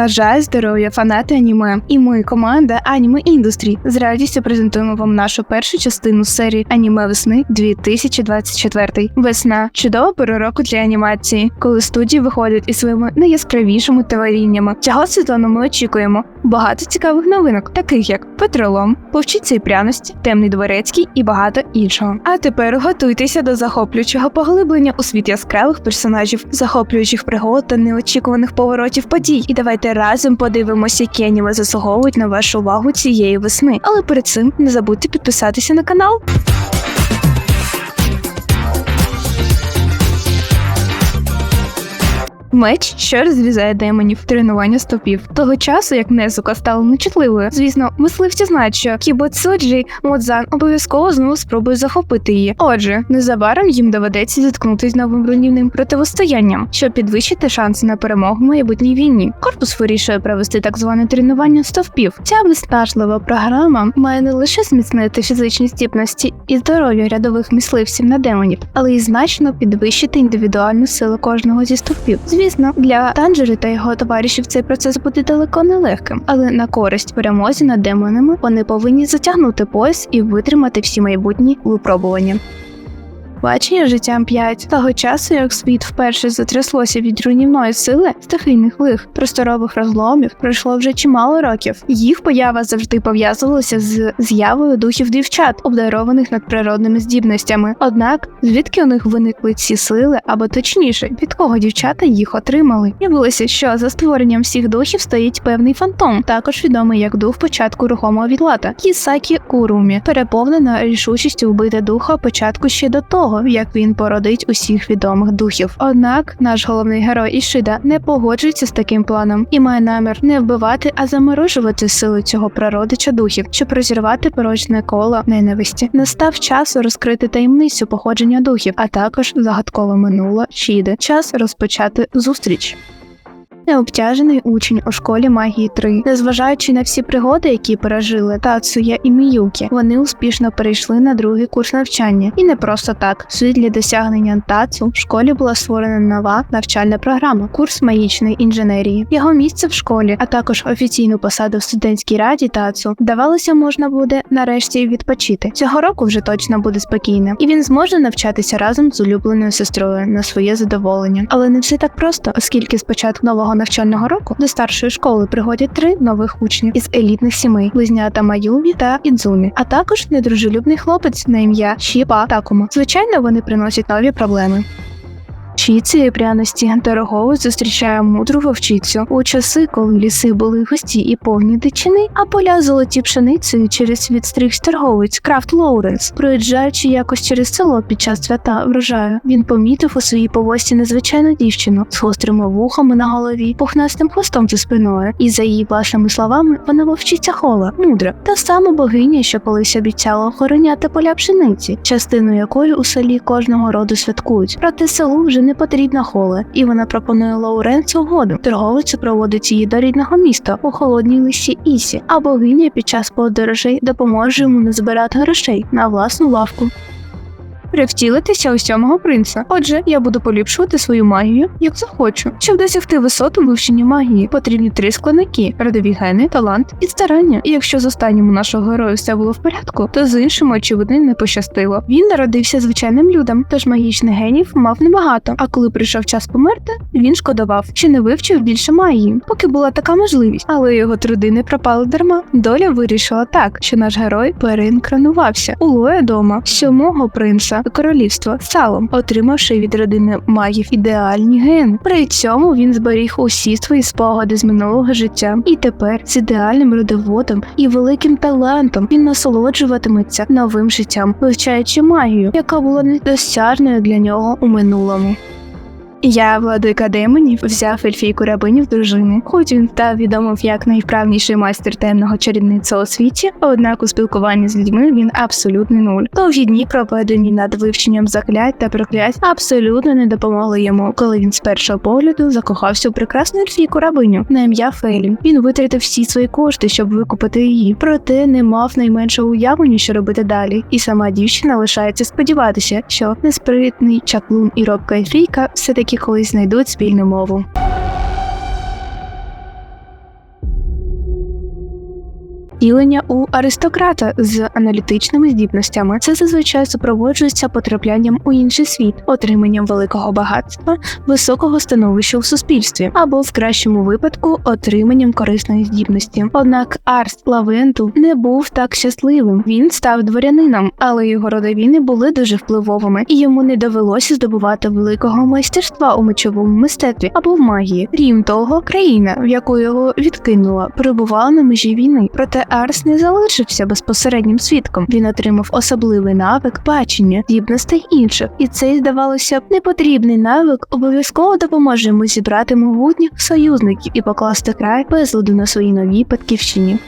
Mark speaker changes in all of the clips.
Speaker 1: Бажаю здоров'я, фанати аніме. І ми, команда Аніме Індустрі, з радістю презентуємо вам нашу першу частину серії Аніме весни 2024. Весна чудова пора для анімації, коли студії виходять із своїми найяскравішими творіннями. Цього сезону ми очікуємо багато цікавих новинок, таких як Петролом, Повчиться і пряності, Темний дворецький і багато іншого. А тепер готуйтеся до захоплюючого поглиблення у світ яскравих персонажів, захоплюючих пригод та неочікуваних поворотів подій. І давайте разом подивимося, які аніме заслуговують на вашу увагу цієї весни. Але перед цим не забудьте підписатися на канал. Меч, що розрізає демонів, тренування стопів. Того часу, як Незука стала нечутливою, звісно, мисливці знають, що Кібоцуджі Модзан обов'язково знову спробує захопити її. Отже, незабаром їм доведеться зіткнутися новим руйнівним противостоянням, щоб підвищити шанси на перемогу в майбутній війні. Корпус вирішує провести так зване тренування стовпів. Ця виснажлива програма має не лише зміцнити фізичні здібності і здоров'я рядових мисливців на демонів, але й значно підвищити індивідуальну силу кожного зі стовпів. Звісно, для Танджери та його товаришів цей процес буде далеко не легким, але на користь перемозі над демонами вони повинні затягнути пояс і витримати всі майбутні випробування. Бачення життям 5. того часу, як світ вперше затряслося від руйнівної сили стихійних лих, просторових розломів, пройшло вже чимало років. Їх поява завжди пов'язувалася з з'явою духів дівчат, обдарованих надприродними здібностями. Однак, звідки у них виникли ці сили, або точніше, від кого дівчата їх отримали? Виявилося, що за створенням всіх духів стоїть певний фантом, також відомий як дух початку рухомого відлата Кісакі Курумі, переповнена рішучістю вбити духа початку ще до того того, як він породить усіх відомих духів. Однак наш головний герой Ішида не погоджується з таким планом і має намір не вбивати, а заморожувати сили цього природича духів, щоб розірвати порочне коло ненависті. Настав час розкрити таємницю походження духів, а також загадкове минуло Шіди. Час розпочати зустріч необтяжений учень у школі магії 3. Незважаючи на всі пригоди, які пережили Тацуя і Міюкі, вони успішно перейшли на другий курс навчання. І не просто так. Світлі досягнення Тацу в школі була створена нова навчальна програма курс магічної інженерії. Його місце в школі, а також офіційну посаду в студентській раді Тацу, вдавалося, можна буде нарешті відпочити. Цього року вже точно буде спокійно, і він зможе навчатися разом з улюбленою сестрою на своє задоволення. Але не все так просто, оскільки спочатку нового навчального року до старшої школи приходять три нових учнів із елітних сімей близнята Маюмі та Ідзумі, а також недружелюбний хлопець на ім'я Шіпа Такума. Звичайно, вони приносять нові проблеми. Чі цієї пряності. Дорогою зустрічає мудру вовчицю. У часи, коли ліси були густі і повні дичини, а поля золоті пшеницею через відстриг торговець Крафт Лоуренс, проїжджаючи якось через село під час свята врожаю, він помітив у своїй повості незвичайну дівчину з гострими вухами на голові, пухнастим хвостом за спиною, і за її вашими словами вона вовчиця хола, мудра, та сама богиня, що колись обіцяла охороняти поля пшениці, частину якої у селі кожного роду святкують. Проте селу вже не не потрібна холе, і вона пропонує Лоуренцу угоду. Торговець проводить її до рідного міста у холодній лисі Ісі, а богиня під час подорожей допоможе йому не збирати грошей на власну лавку привтілитися у сьомого принца. Отже, я буду поліпшувати свою магію, як захочу. Щоб досягти висоту вивчення магії, потрібні три складники: родові гени, талант і старання. І якщо з останнім у нашого героя все було в порядку, то з іншим, очевидно, не пощастило. Він народився звичайним людям, тож магічних генів мав небагато. А коли прийшов час померти, він шкодував, що не вивчив більше магії, поки була така можливість. Але його труди не пропали дарма. Доля вирішила так, що наш герой переінкранувався у Лоя дома сьомого принца королівства салом, отримавши від родини магів ідеальні ген. При цьому він зберіг усі свої спогади з минулого життя, і тепер з ідеальним родоводом і великим талантом він насолоджуватиметься новим життям, вивчаючи магію, яка була недосяжною для нього у минулому. Я, владика демонів, взяв ельфійку рабинів дружини, хоч він став відомим як найвправніший майстер темного чарівництва у світі, однак у спілкуванні з людьми він абсолютний нуль. Довгі дні, проведені над вивченням заклять та проклять, абсолютно не допомогли йому, коли він з першого погляду закохався у прекрасну ельфійку рабиню на ім'я Фелі. Він витратив всі свої кошти, щоб викупити її, проте не мав найменшого уявлення, що робити далі. І сама дівчина лишається сподіватися, що неспритний чаклун і робка ельфійка все таки які колись знайдуть спільну мову. Втілення у аристократа з аналітичними здібностями. Це зазвичай супроводжується потраплянням у інший світ, отриманням великого багатства, високого становища в суспільстві, або в кращому випадку отриманням корисної здібності. Однак Арс Лавенту не був так щасливим. Він став дворянином, але його родові не були дуже впливовими, і йому не довелося здобувати великого майстерства у мечовому мистецтві або в магії. Крім того, країна, в яку його відкинула, перебувала на межі війни. Проте Арс не залишився безпосереднім свідком. Він отримав особливий навик бачення, здібностей інших, і цей, здавалося б, непотрібний навик обов'язково допоможе йому зібрати могутніх союзників і покласти край безладу на своїй новій батьківщині.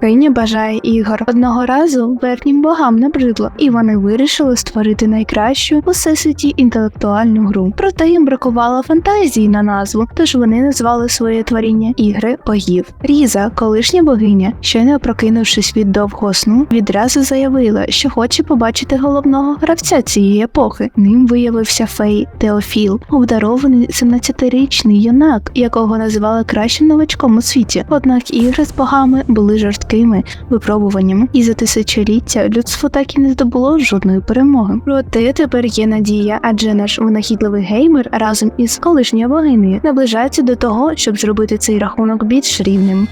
Speaker 1: Кеня бажає ігор. Одного разу верхнім богам набридло, і вони вирішили створити найкращу у всесвіті інтелектуальну гру. Проте їм бракувало фантазії на назву, тож вони назвали своє творіння ігри богів. Різа, колишня богиня, щойно прокинувшись від довгого сну, відразу заявила, що хоче побачити головного гравця цієї епохи. Ним виявився фей Теофіл, обдарований 17-річний юнак, якого називали кращим новачком у світі. Однак ігри з богами були жорсткими випробуваннями, і за тисячоліття людство так і не здобуло жодної перемоги. Проте тепер є надія, адже наш винахідливий геймер разом із колишньою богинею наближається до того, щоб зробити цей рахунок більш рівним.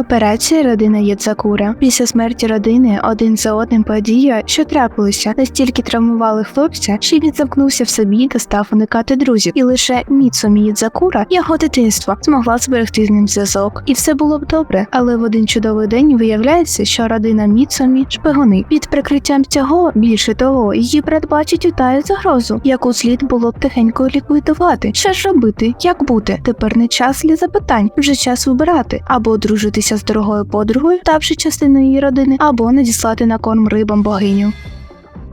Speaker 1: Операція родина Єдзакура. Після смерті родини один за одним подія, що трапилися, настільки травмували хлопця, що він замкнувся в собі та став уникати друзів. І лише Міцумі Єдзакура, його дитинство, змогла зберегти з ним зв'язок, і все було б добре. Але в один чудовий день виявляється, що родина Міцумі шпигуни. Під прикриттям цього більше того, її брат бачить у таю загрозу, яку слід було б тихенько ліквідувати. Що ж робити? Як бути? Тепер не час для запитань, вже час вибирати або одружитися з дорогою подругою, ставши частиною її родини, або надіслати на корм рибам богиню.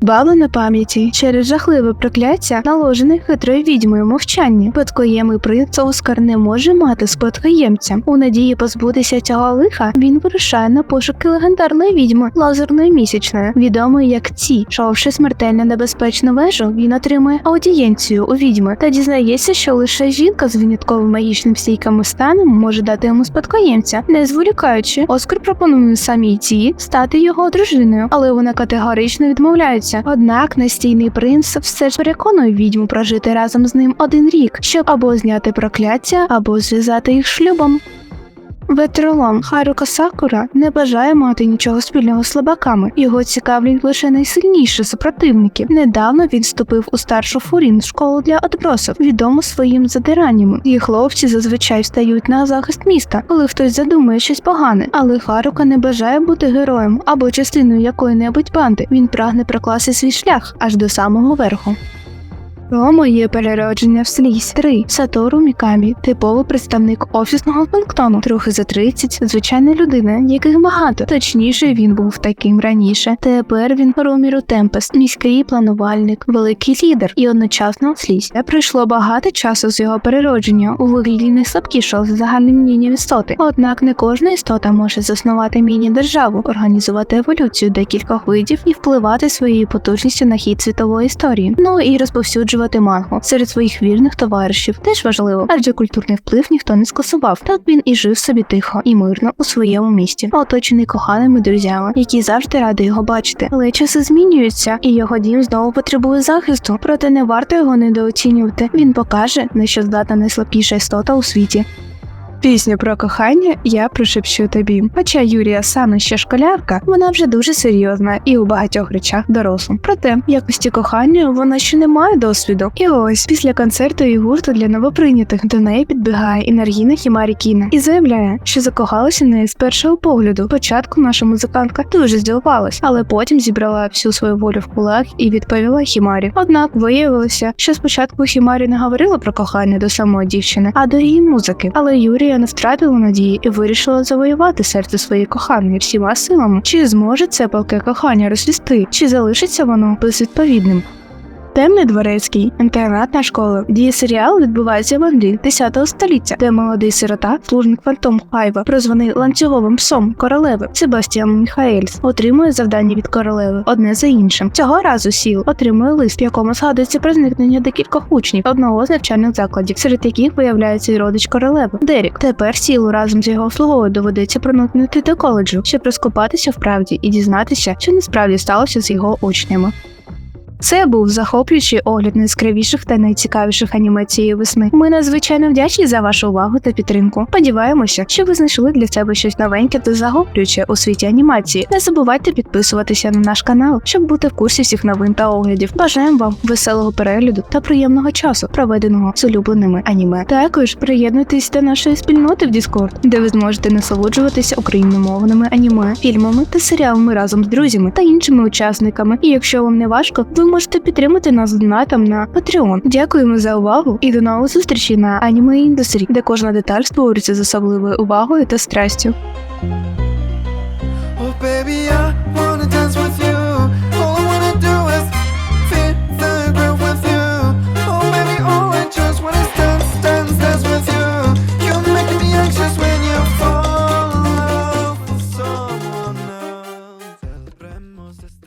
Speaker 1: Баба на пам'яті через жахливе прокляття, наложене хитрою відьмою мовчання. Спадкоємий принц Оскар не може мати спадкоємця. У надії позбутися цього лиха він вирушає на пошуки легендарної відьми лазерної місячної, відомої як ці. Шовши смертельно небезпечну вежу, він отримує аудієнцію у відьми та дізнається, що лише жінка з винятковим магічним стійками станом може дати йому спадкоємця. Не зволікаючи, Оскар пропонує самій ці стати його дружиною, але вона категорично відмовляється. Однак настійний принц все ж переконує відьму прожити разом з ним один рік, щоб або зняти прокляття, або зв'язати їх шлюбом. Ветролом Харука Сакура не бажає мати нічого спільного з слабаками. Його цікавлять лише найсильніші супротивники. Недавно він вступив у старшу фурін школу для отбросів, відому своїм задираннями. Її хлопці зазвичай встають на захист міста, коли хтось задумує щось погане. Але Харука не бажає бути героєм або частиною якої-небудь банди. Він прагне прокласти свій шлях аж до самого верху. Про моє переродження в слізь 3. Сатору Мікамі, типовий представник офісного планктону, трохи за 30, звичайна людина, яких багато. Точніше, він був таким раніше. Тепер він Роміру Темпест, міський планувальник, великий лідер і одночасно слізь. Пройшло багато часу з його переродження у вигляді найслабкішого за загальним мнінням істоти. Однак не кожна істота може заснувати міні-державу, організувати еволюцію декількох видів і впливати своєю потужністю на хід світової історії. Ну і розповсюджувати мангу серед своїх вірних товаришів теж важливо, адже культурний вплив ніхто не скасував. Так він і жив собі тихо і мирно у своєму місті, оточений коханими друзями, які завжди раді його бачити. Але часи змінюються, і його дім знову потребує захисту. Проте не варто його недооцінювати. Він покаже, на що здатна найслабкіша істота у світі. Пісню про кохання я прошепчу тобі. Хоча Юрія саме ще школярка, вона вже дуже серйозна і у багатьох речах доросла. Проте, якості кохання вона ще не має досвіду. І ось після концерту і гурту для новоприйнятих до неї підбігає енергійна Хімарі Кіна і заявляє, що закохалася неї з першого погляду. Спочатку наша музикантка дуже здивувалась, але потім зібрала всю свою волю в кулак і відповіла Хімарі. Однак виявилося, що спочатку Хімарі не говорила про кохання до самої дівчини, а до її музики. Але Юрія не втратила надії і вирішила завоювати серце своєї коханої всіма силами. Чи зможе це палке кохання розлісти, чи залишиться воно безвідповідним? Темний дворецький, інтернатна школа. Діє серіал відбувається в Англії 10 століття, де молодий сирота, служник фантом Хайва, прозваний ланцюговим псом королеви Себастьян Міхаельс, отримує завдання від королеви одне за іншим. Цього разу сіл отримує лист, в якому згадується про зникнення декількох учнів одного з навчальних закладів, серед яких виявляється й родич королеви Дерік. Тепер сілу разом з його слугою доведеться проникнути до коледжу, щоб розкопатися в правді і дізнатися, що насправді сталося з його учнями. Це був захоплюючий огляд найяскравіших та найцікавіших аніме цієї весни. Ми надзвичайно вдячні за вашу увагу та підтримку. Сподіваємося, що ви знайшли для себе щось новеньке та захоплююче у світі анімації. Не забувайте підписуватися на наш канал, щоб бути в курсі всіх новин та оглядів. Бажаємо вам веселого перегляду та приємного часу, проведеного з улюбленими аніме. Також приєднуйтесь до нашої спільноти в Discord, де ви зможете насолоджуватися україномовними аніме, фільмами та серіалами разом з друзями та іншими учасниками. І якщо вам не важко, ви можете підтримати нас донатом на Patreon. Дякуємо за увагу і до нової зустрічі на аніме індустрі, де кожна деталь створюється з особливою увагою та страстю. Oh, baby, I